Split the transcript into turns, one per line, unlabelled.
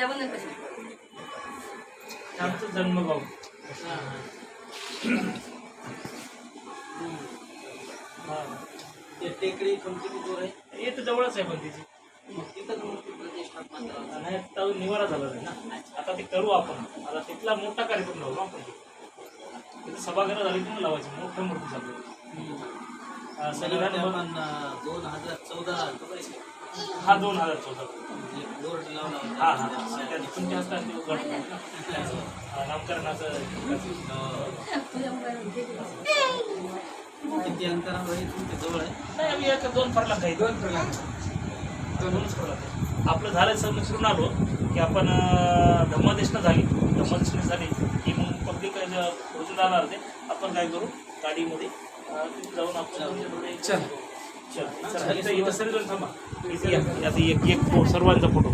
जेवण कशी
आमचं हा.
ते टेकडी कोणती किती दूर आहे
हे तर जवळच आहे पण तिची नाही आता निवारा झाला नाही ना. आता ते करू आपण. आता तिथला मोठा कार्यक्रम लावू आपण. तिथे सभागृह झाली की लावायची? मोठं
आपण अं, दोन हजार चौदा
हा दोन हजार चौदा. हां
हां
हा त्या तुमच्या हस्तात ते उद्घाटन नामकरणाचं
किती अंतरावर आहे तुमच्या जवळ आहे
नाही आम्ही एका दोन फरला काही दोन फरला दोनच फरला आपलं झालं सर विसरून आलो की आपण अं, धम्मदेशनं झाली धम्मदेशनं झाली की मग पब्लिक रोजून राहणार ते आपण काय करू गाडीमध्ये जाऊन आपण चल. चल चल इथं इथं सगळेजण थांबा. या. आता एक एक फोटो सर्वांचा फोटो.